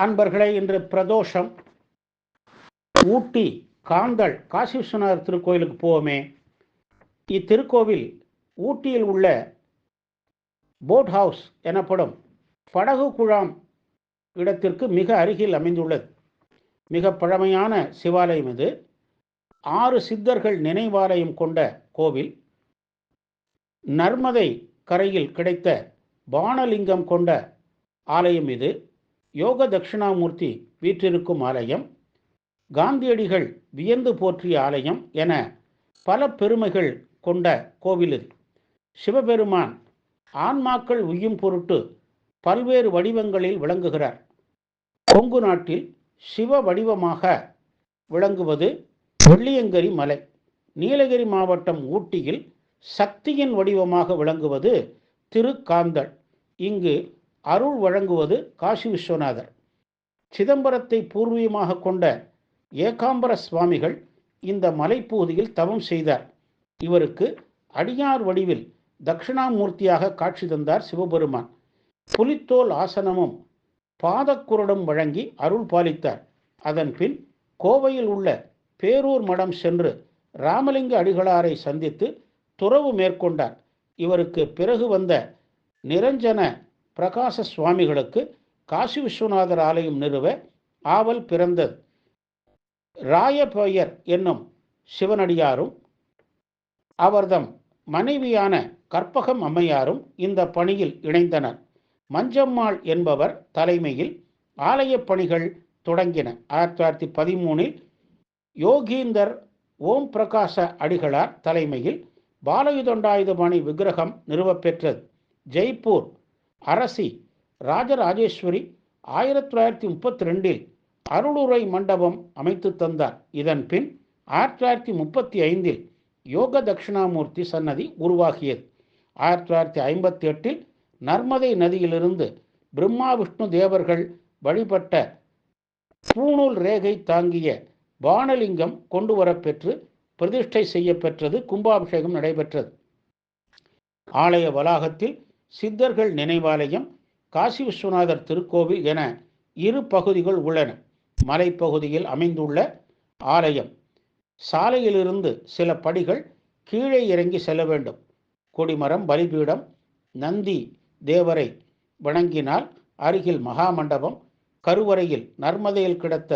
அன்பர்களே இன்று பிரதோஷம். ஊட்டி காந்தல் காசி விஸ்வநாதர் திருக்கோயிலுக்கு போவோமே. இத்திருக்கோவில் ஊட்டியில் உள்ள போட் ஹவுஸ் எனப்படும் படகு குழாம் இடத்திற்கு மிக அருகில் அமைந்துள்ளது. மிக பழமையான சிவாலயம் இது. ஆறு சித்தர்கள் நினைவாலயம் கொண்ட கோவில். நர்மதை கரையில் கிடைத்த பானலிங்கம் கொண்ட ஆலயம் இது. யோக தட்சிணாமூர்த்தி வீற்றிருக்கும் ஆலயம் காந்தியடிகள் வியந்து போற்றிய ஆலயம் என பல பெருமைகள் கொண்ட கோவில் இது சிவபெருமான் ஆன்மாக்கள் உய்யும் பொருட்டு பல்வேறு வடிவங்களில் விளங்குகிறார். கொங்கு நாட்டில் சிவ வடிவமாக விளங்குவது வெள்ளியங்கரி மலை. நீலகிரி மாவட்டம் ஊட்டியில் சக்தியின் வடிவமாக விளங்குவது திருக்காந்தள். இங்கு அருள் வழங்குவது காசி விஸ்வநாதர். சிதம்பரத்தை பூர்வீகமாக கொண்ட ஏகாம்பர சுவாமிகள் இந்த மலைப்பகுதியில் தவம் செய்தார். இவருக்கு அடியார் வடிவில் தட்சிணாமூர்த்தியாக காட்சி தந்தார் சிவபெருமான். புலித்தோல் ஆசனமும் பாதக்குரடும் வழங்கி அருள் பாலித்தார். அதன் பின் கோவையில் உள்ள பேரூர் மடம் சென்று ராமலிங்க அடிகளாரை சந்தித்து துறவு மேற்கொண்டார். இவருக்கு பிறகு வந்த நிரஞ்சன பிரகாச சுவாமிகளுக்கு காசி விஸ்வநாதர் ஆலயம் நிறுவ ஆவல் பிறந்தது. ராயபோயர் என்னும் சிவனடியாரும் அவர்தம் மனைவியான கற்பகம் அம்மையாரும் இந்த பணியில் இணைந்தனர். மஞ்சம்மாள் என்பவர் தலைமையில் ஆலயப் பணிகள் தொடங்கின. ஆயிரத்தி தொள்ளாயிரத்தி பதிமூணில் யோகீந்தர் ஓம் பிரகாச அடிகளார் தலைமையில் பாலயுதண்டாயுதபாணி விக்கிரகம் நிறுவப்பெற்றது. ஜெய்ப்பூர் அரசி ராஜராஜேஸ்வரி ஆயிரத்தி தொள்ளாயிரத்தி முப்பத்தி ரெண்டில் அருளுரை மண்டபம் அமைத்து தந்தார். இதன் பின் ஆயிரத்தி தொள்ளாயிரத்தி முப்பத்தி ஐந்தில் யோக தட்சிணாமூர்த்தி சன்னதி உருவாகியது. ஆயிரத்தி தொள்ளாயிரத்தி ஐம்பத்தி எட்டில் நர்மதை நதியிலிருந்து பிரம்மா விஷ்ணு தேவர்கள் வழிபட்ட பூணூல் ரேகை தாங்கிய பானலிங்கம் கொண்டு வரப்பெற்று பிரதிஷ்டை செய்யப்பெற்றது. கும்பாபிஷேகம் நடைபெற்றது. ஆலய வளாகத்தில் சித்தர்கள் நினைவாலயம் காசி விஸ்வநாதர் திருக்கோவில் என இரு பகுதிகள் உள்ளன. மலைப்பகுதியில் அமைந்துள்ள ஆலயம். சாலையிலிருந்து சில படிகள் கீழே இறங்கி செல்ல வேண்டும். கொடிமரம் பலிபீடம் நந்தி தேவரை வணங்கினால் அருகில் மகாமண்டபம் கருவறையில் நர்மதையில் கிடத்த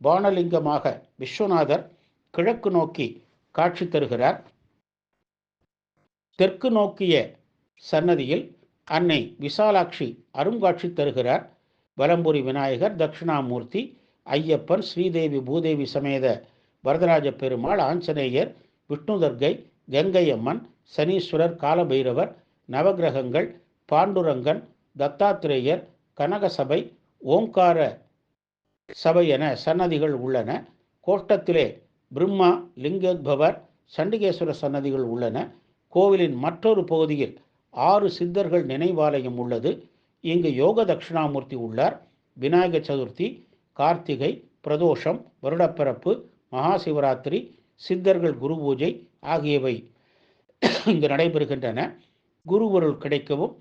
பானலிங்கமாக விஸ்வநாதர் கிழக்கு நோக்கி காட்சி தருகிறார். தெற்கு நோக்கிய சன்னதியில் அன்னை விசாலாட்சி அருங்காட்சி தருகிறார். வலம்புரி விநாயகர் தட்சிணாமூர்த்தி ஐயப்பன் ஸ்ரீதேவி பூதேவி சமேத வரதராஜ பெருமாள் ஆஞ்சநேயர் விஷ்ணு தர்கை கங்கையம்மன் சனீஸ்வரர் காலபைரவர் நவகிரகங்கள் பாண்டுரங்கன் தத்தாத்திரேயர் கனகசபை ஓங்கார சபை என சன்னதிகள் உள்ளன. கோட்டத்திலே பிரம்மா லிங்கோத்பவர் சண்டிகேஸ்வர சன்னதிகள் உள்ளன. கோவிலின் மற்றொரு பகுதியில் ஆறு சித்தர்கள் நினைவாலயம் உள்ளது. இங்கு யோக தட்சிணாமூர்த்தி உள்ளார். விநாயக சதுர்த்தி கார்த்திகை பிரதோஷம் வருடப்பிறப்பு மகா சிவராத்திரி சித்தர்கள் குரு பூஜை ஆகியவை இங்கு நடைபெறுகின்றன. குருவருள் கிடைக்கவும்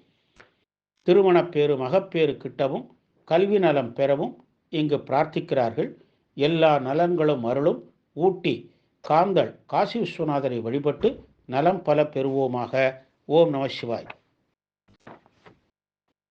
திருமணப்பேறு மகப்பேறு கிட்டவும் கல்வி நலம் பெறவும் இங்கு பிரார்த்திக்கிறார்கள். எல்லா நலன்களும் அருளும் ஊட்டி காந்தள் காசி விஸ்வநாதரை வழிபட்டு நலம் பல பெறுவோமாக. ओम नमः शिवाय।